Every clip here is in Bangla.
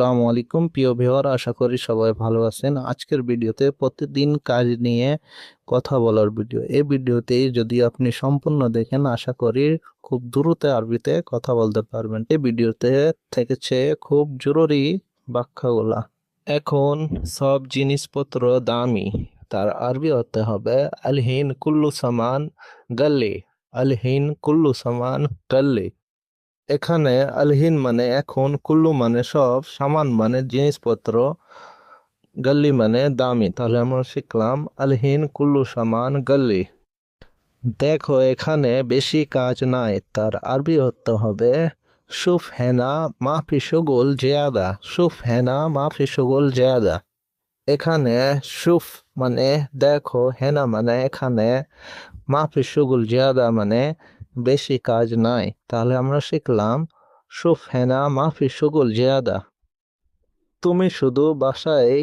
আসসালামু আলাইকুম। প্রিয় ভিউয়ার, আশা করি সবাই ভালো আছেন। আজকের ভিডিওতে প্রতিদিন কাজ নিয়ে কথা বলার ভিডিও। এই ভিডিওতে যদি আপনি সম্পূর্ণ দেখেন, আশা করি খুব দ্রুত আরবিতে কথা বলতে পারবেন। এই ভিডিওতে থেকেছে খুব জরুরি ব্যাখ্যাগুলা। এখন সব জিনিসপত্র দামি। তার আরবি হতে হবে, আলহিন কুল্লু সামান গাল্লি। আলহিন কুল্লু সামান গাল্লি। এখানে আলহিন মানে এখন কুল্লু মানে সব, সামান মানে জিনিসপত্র, গল্লি মানে দামি। তাহলে আমরা শিখলাম আলহিন, কুল্লু, সামান, গল্লি। দেখো, এখানে বেশি কাজ নাই, তার আরবি হতে হবে শুফ হেনা, মাফি শগুল জিয়াদা। শুফ হেনা, মাফি শগুল জিয়াদা। এখানে শুফ মানে দেখো, হেনা মানে এখানে, মাফি শগুল জিয়াদা মানে বেশি কাজ নাই, তাহলে আমরা শিখলাম শুফ হেনা মাফি সুগুল জিয়াদা। তুমি শুধু বাসায়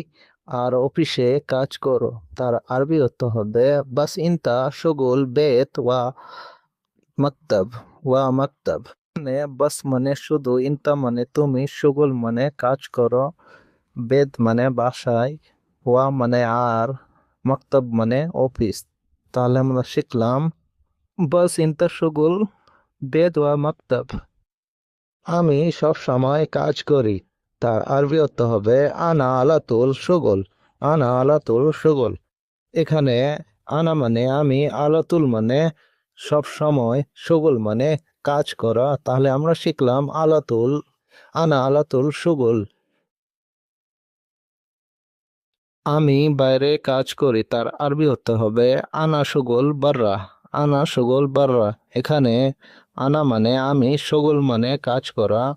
আর অফিসে কাজ করো, তার আরবি অর্থ হবে বাস ইনতা সুগুল বেত ওয়া মক্তব ওয়া মক্তব। মানে বাস মানে শুধু ইনতা মানে তুমি সুগুল মানে কাজ করো বেদ মানে বাসায়, ওয়া মানে আর, মক্তব মানে অফিস। তাহলে আমরা শিখলাম বাস ইনতা শগুল বেদ ওয়া মক্তব। আমি সব সময় কাজ করি, তার আরবি অর্থ হবে আনা আলাতুল শগল আনা আলাতুল শগল এখানে আনা মানে আমি, আলাতুল মানে সব সময় শগল মানে কাজ করা। তাহলে আমরা শিখলাম আলাতুল, আনা আলাতুল শগল আমি বাইরে কাজ করি, তার আরবি হতে হবে আনা শগল বাররা। আনা শগল বাররা। এখানে আনা মানে আমি শগল মানে কাজ করা,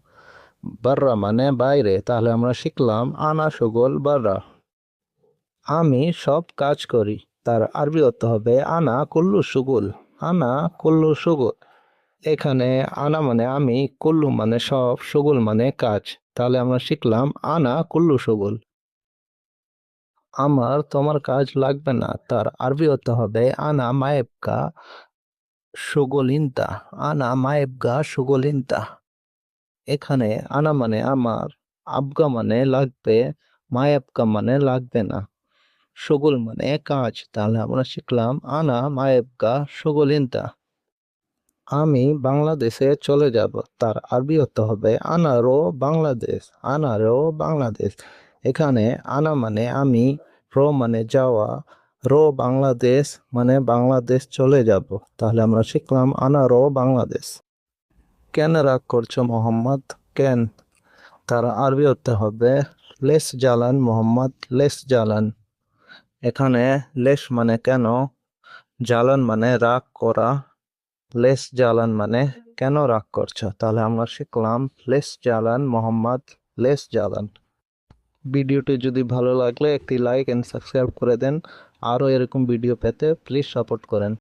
বাররা মানে বাইরে। তাহলে আমরা শিখলাম আনা শগল বাররা। আমি সব কাজ করি, তার আরবি অর্থ হবে আনা কুল্লু সুগুল। আনা কুল্লু সুগুল। এখানে আনা মানে আমি, কুল্লু মানে সব, সুগুল মানে কাজ। তাহলে আমরা শিখলাম আনা কুল্লু সুগুল। আমার তোমার কাজ লাগবে না। তার আরবি অর্থ হবে, আনা মায়েবকা সুগলিনতা, আনা মায়েবগা সুগলিনতা। এখানে আনা মানে আমার আবগা মানে লাগবে মায়াবকা মানে লাগবে না। সগুল মানে কাজ তাহলে আমরা শিখলাম, আনা মায়েবকা সগলিনতা। আমি বাংলাদেশে চলে যাব, তার আরবি অর্থ হবে আনারও বাংলাদেশ আনারও বাংলাদেশ। এখানে আনা মানে আমি রো মানে যাওয়া, রো বাংলাদেশ মানে বাংলাদেশ চলে যাব। তাহলে আমরা শিখলাম আনারও বাংলাদেশ। কেন রাগ করছ মোহাম্মদ? কেন? তার আরবি হতে হবে, লেস জালান মোহাম্মদ, লেস জালান এখানে লেস মানে কেন? জালান মানে রাগ করা। লেস জালান মানে কেন রাগ করছ? তাহলে আমরা শিখলাম, লেস জালান মোহাম্মদ, লেস জালান ভিডিওটি যদি ভালো লাগলে একটি লাইক অ্যান্ড সাবস্ক্রাইব করে দেন। আরও এরকম ভিডিও পেতে প্লিজ সাপোর্ট করেন।